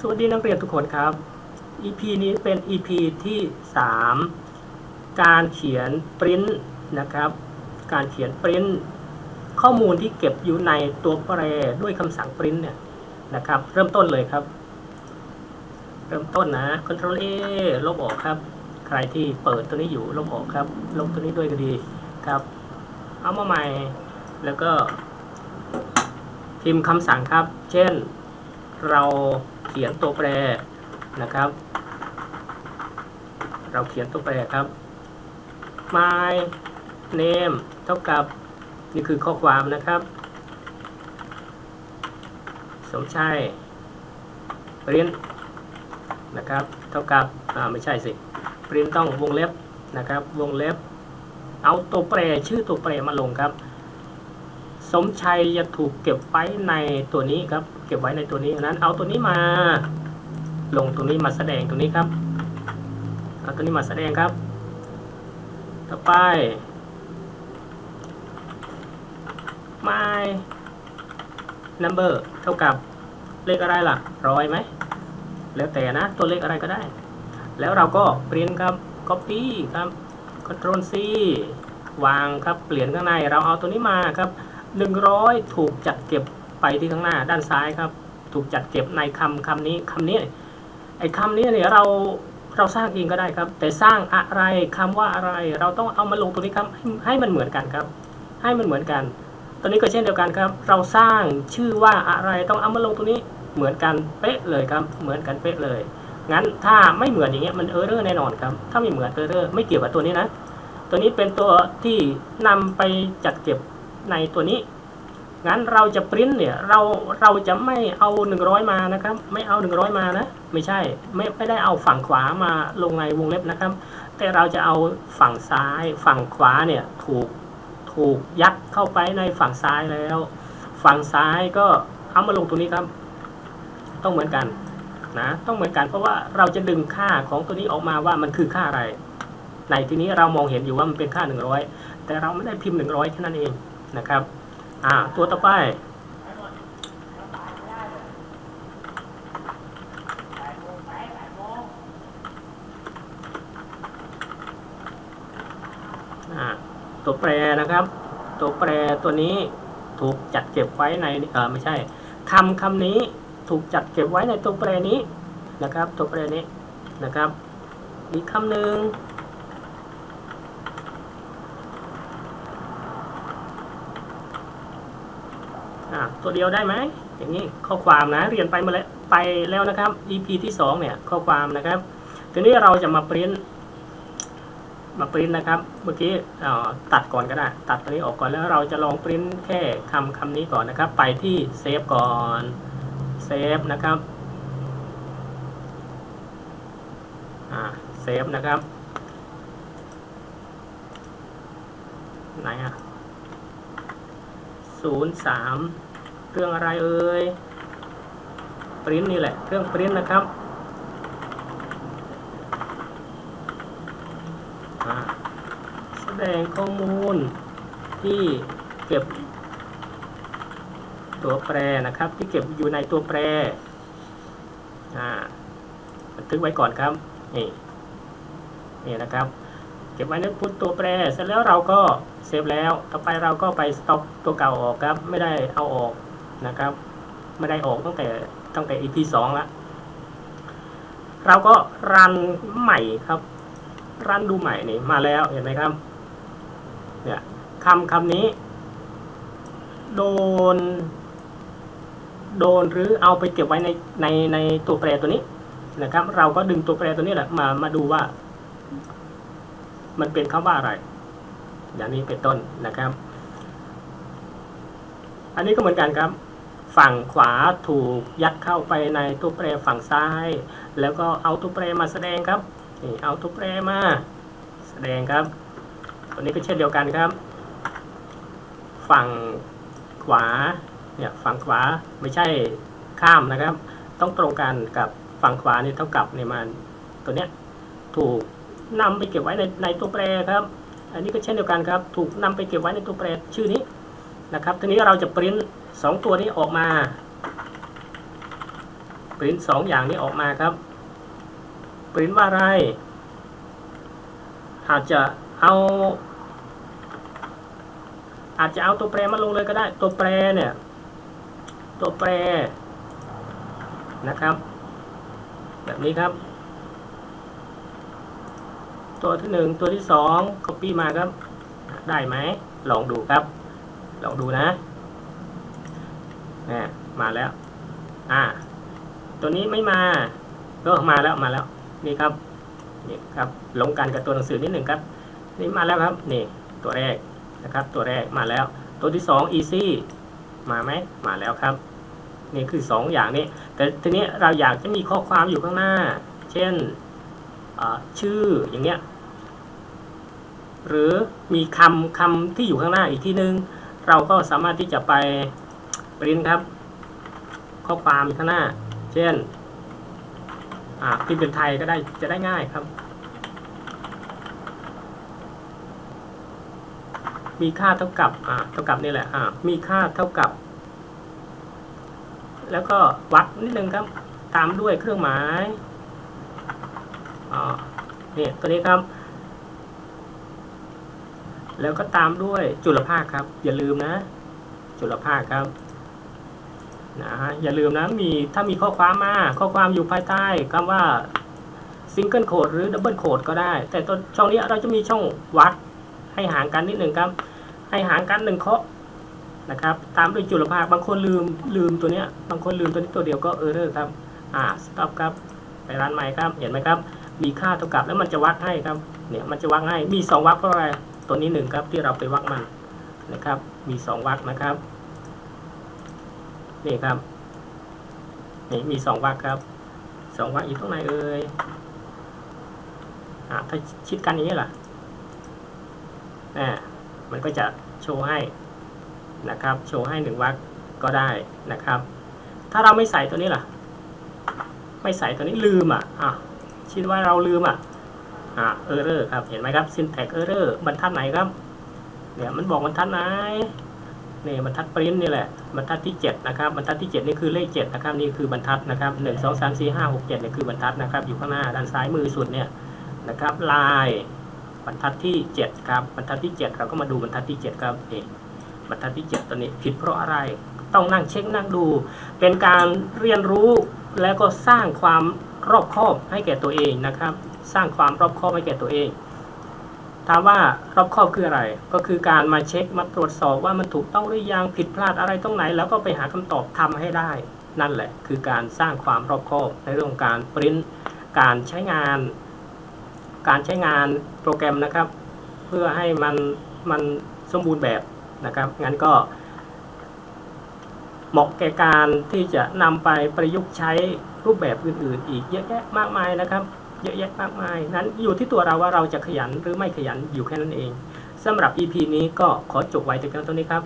สวัสดีนักเรียนทุกคนครับ EP นี้เป็น EP ที่ 3 การเขียนปริ้นนะครับ การเขียนปริ้นข้อมูลที่เก็บอยู่ในตัวแปรด้วยคำสั่งปริ้นเนี่ยนะครับ เริ่มต้นเลยครับ เริ่มต้นนะ Ctrl A ลบออกครับ ใครที่เปิดตัวนี้อยู่ลบออกครับ ลบตัวนี้ด้วยก็ดีครับ เอามาใหม่ แล้วก็พิมพ์คำสั่งครับ เช่น เราเขียนตัวแปรนะครับ เราเขียนตัวแปรครับ my name เท่ากับนี่คือข้อความนะครับ สมชัยปริ้นนะครับ เท่ากับอ่าไม่ใช่สิปริ้นต้องวงเล็บนะครับ วงเล็บ เอาตัวแปรชื่อตัวแปรมาลงครับ สมชัยจะถูกเก็บไว้ในตัวนี้ครับ เก็บไว้ในตัวนี้นั้นเอาตัวนี้มา ลงตรงนี้มาแสดงตรงนี้ครับเอาตัวนี้มาแสดงครับ ต่อไป my number เท่ากับเลขอะไรล่ะร้อยไหมแล้วแต่นะตัวเลขอะไรก็ได้ แล้วเราก็เปลี่ยนครับ copy ครับ control C วางครับเปลี่ยนข้างในเราเอาตัวนี้มาครับ 100 ถูกจัดเก็บ ไปที่ข้างหน้าด้านซ้ายครับ ถูกจัดเก็บในคำคำนี้คำนี้ไอ้คำนี้เนี่ยเราเราสร้างเองก็ได้ครับ แต่สร้างอะไรคำว่าอะไร เราต้องเอามาลงตรงนี้ครับให้ให้มันเหมือนกันครับ ให้มันเหมือนกัน ตัวนี้ก็เช่นเดียวกันครับ เราสร้างชื่อว่าอะไรต้องเอามาลงตรงนี้เหมือนกันเป๊ะเลยครับ เหมือนกันเป๊ะเลยงั้นถ้าไม่เหมือนอย่างเงี้ยมันเออร์เรอร์แน่นอนครับ ถ้าไม่เหมือนเออร์เรอร์ไม่เกี่ยวกับตัวนี้นะ ตัวนี้เป็นตัวที่นำไปจัดเก็บในตัวนี้ งั้นเราจะปริ้นเนี่ยเราเราจะไม่เอา 100 มานะครับ ไม่เอา 100 มานะไม่ใช่ไม่ไม่ได้เอาฝั่งขวามาลงในวงเล็บนะครับ แต่เราจะเอาฝั่งซ้าย ฝั่งขวาเนี่ยถูกถูกยัดเข้าไปในฝั่งซ้ายแล้ว ฝั่งซ้ายก็เอามาลงตรงนี้ครับ ต้องเหมือนกันนะต้องเหมือนกันเพราะว่าเราจะดึงค่าของตัวนี้ออกมาว่ามันคือค่าอะไร ในที่นี้เรามองเห็นอยู่ว่ามันเป็นค่า 100 แต่เราไม่ได้พิมพ์ 100แค่นั้นเองนะครับ อ่า ตัวต่อไปอ่าตัวแปรนะครับ ตัวแปรตัวนี้ถูกจัดเก็บไว้ในเออไม่ใช่คำคำนี้ถูกจัดเก็บไว้ในตัวแปรนี้นะครับ ตัวแปรนี้นะครับ อีกคำหนึ่ง อะตัวเดียวได้ไหมอย่างนี้ข้อความนะเรียนไปมาแล้วไปแล้วนะครับ EP ที่สองเนี่ยข้อความนะครับทีนี้เราจะมาปริ้นมาปริ้นนะครับ เมื่อกี้ตัดก่อนก็ได้ ตัดตัวนี้ออกก่อนแล้วเราจะลองปริ้นแค่คำคำนี้ก่อนนะครับ ไปที่เซฟก่อนเซฟนะครับอ่าเซฟนะครับไหนอะ ศูนย์สามเครื่องอะไรเอ่ยปริ้นนี่แหละ เครื่องปริ้นนะครับอ่าแสดงข้อมูลที่เก็บตัวแปรนะครับ ที่เก็บอยู่ในตัวแปรอ่าบันทึกไว้ก่อนครับ นี่นี่นะครับ เก็บไว้ในพุทตัวแปร เสร็จแล้วเราก็เซฟแล้ว ต่อไปเราก็ไปสต็อกตัวเก่าออกครับ ไม่ได้เอาออกนะครับ ไม่ได้ออกตั้งแต่ตั้งแต่ EP สองละเราก็รันใหม่ครับ รันดูใหม่นี่มาแล้วเห็นไหมครับ เนี่ยคำคำนี้ โดน โดนหรือเอาไปเก็บไว้ในในในตัวแปรตัวนี้นะครับ เราก็ดึงตัวแปรตัวนี้แหละมามาดูว่า มันเป็นคำว่าอะไร อย่างนี้เป็นต้นนะครับ อันนี้ก็เหมือนกันครับ ฝั่งขวาถูกยัดเข้าไปในตัวแปรฝั่งซ้าย แล้วก็เอาตัวแปรมาแสดงครับนี่เอาตัวแปรมาแสดงครับ ตัวนี้ก็เช่นเดียวกันครับ ฝั่งขวาเนี่ยฝั่งขวาไม่ใช่ข้ามนะครับ ต้องตรงกันกับฝั่งขวานี่เท่ากับเนี่ยมันตัวเนี้ยถูก นำไปเก็บไว้ในในตัวแปรครับ อันนี้ก็เช่นเดียวกันครับ ถูกนำไปเก็บไว้ในตัวแปรชื่อนี้นะครับ ทีนี้เราจะปริ้นสองตัวนี้ออกมาปริ้นสองอย่างนี้ออกมาครับปริ้นว่าอะไร อาจจะเอา อาจจะเอาตัวแปรมาลงเลยก็ได้ ตัวแปรเนี่ย ตัวแปรนะครับ แบบนี้ครับ ตัวที่หนึ่งตัวที่สอง copy มาครับ ได้ไหม ลองดูครับ ลองดูนะนี่มาแล้ว อ่า ตัวนี้ไม่มาก็มาแล้วมาแล้ว นี่ครับ นี่ครับลงกันกับตัวหนังสือนิดหนึ่งครับ นี่มาแล้วครับ นี่ ตัวแรกนะครับ ตัวแรกมาแล้ว ตัวที่สอง easy มาไหม มาแล้วครับ นี่คือสองอย่างนี้ แต่ทีนี้เราอยากจะมีข้อความอยู่ข้างหน้า เช่น ชื่ออย่างเงี้ยหรือมีคำคำที่อยู่ข้างหน้าอีกที่นึง เราก็สามารถที่จะไปปริ้นครับ ข้อความข้างหน้า เช่นพิมพ์เป็นไทยก็ได้จะได้ง่ายครับ มีค่าเท่ากับเท่ากับนี่แหละมีค่าเท่ากับ แล้วก็วัดนิดนึงครับ ตามด้วยเครื่องหมาย อ่าเนี่ยตัวนี้ครับ แล้วก็ตามด้วยจุลภาคครับ อย่าลืมนะ จุลภาคครับนะฮะอย่าลืมนะมีถ้ามีข้อความมาข้อความอยู่ภายใต้คำว่าซิงเกิลโคดหรือดับเบิลโคดก็ได้ แต่ตัวช่องนี้เราจะมีช่องวัดให้ห่างกันนิดหนึ่งครับ ให้ห่างกันหนึ่งเคาะนะครับ ตามด้วยจุลภาคบางคนลืมลืมตัวเนี้ยบางคนลืมตัวนี้ตัวเดียวก็เออร์เรอร์ครับ อ่าสต็อปครับ ไปร้านใหม่ครับ เห็นไหมครับ มีค่าเท่ากับแล้วมันจะวัดให้ครับเนี่ยมันจะวัดให้มีสองวัดเพราะอะไรตัวนี้หนึ่งครับที่เราไปวัดมันนะครับมีสองวัดนะครับนี่ครับนี่มีสองวัดครับสองวัดอยู่ตรงไหนเอ่ยอ่าถ้าชิดกันอย่างนี้ล่ะอ่ามันก็จะโชว์ให้นะครับโชว์ให้หนึ่งวัดก็ได้นะครับ ถ้าเราไม่ใส่ตัวนี้ล่ะ ไม่ใส่ตัวนี้ลืมอะอะ คิดว่าเราลืมอะอ่าเออร์เรอร์ครับเห็นไหมครับ syntax error บรรทัดไหนครับเนี่ยมันบอกบรรทัดไหนนี่บรรทัดปริ้นนี่แหละบรรทัดที่ 7 นะครับบรรทัดที่ 7 นี่คือเลข 7 นะครับ นี่คือบรรทัดนะครับ 1 2 3 4 5 6 7เนี่ยคือบรรทัดนะครับ อยู่ข้างหน้าด้านซ้ายมือสุดเนี่ยนะครับ ลายบรรทัดที่ 7 ครับบรรทัดที่ 7 เราก็มาดูบรรทัดที่ 7 ครับเองบรรทัดที่ 7 ตัวนี้ผิดเพราะอะไรต้องนั่งเช็คนั่งดู เป็นการเรียนรู้แล้วก็สร้างความ รอบคอบให้แก่ตัวเองนะครับ สร้างความรอบคอบให้แก่ตัวเอง ถามว่ารอบคอบคืออะไร ก็คือการมาเช็คมาตรวจสอบว่ามันถูกต้องหรือยังผิดพลาดอะไรตรงไหน แล้วก็ไปหาคำตอบทำให้ได้ นั่นแหละ คือการสร้างความรอบคอบในเรื่องของการปริ้นการใช้งาน การใช้งานโปรแกรมนะครับ เพื่อให้มันมันสมบูรณ์แบบนะครับงั้นก็เหมาะแก่การที่จะนำไปประยุกต์ใช้ รูปแบบอื่นๆ อีกเยอะแยะมากมายนะครับ เยอะแยะมากมาย นั้นอยู่ที่ตัวเราว่าเราจะขยันหรือไม่ขยันอยู่แค่นั้นเองสำหรับ EP นี้ก็ขอจบไว้แต่เพียงเท่านี้ครับ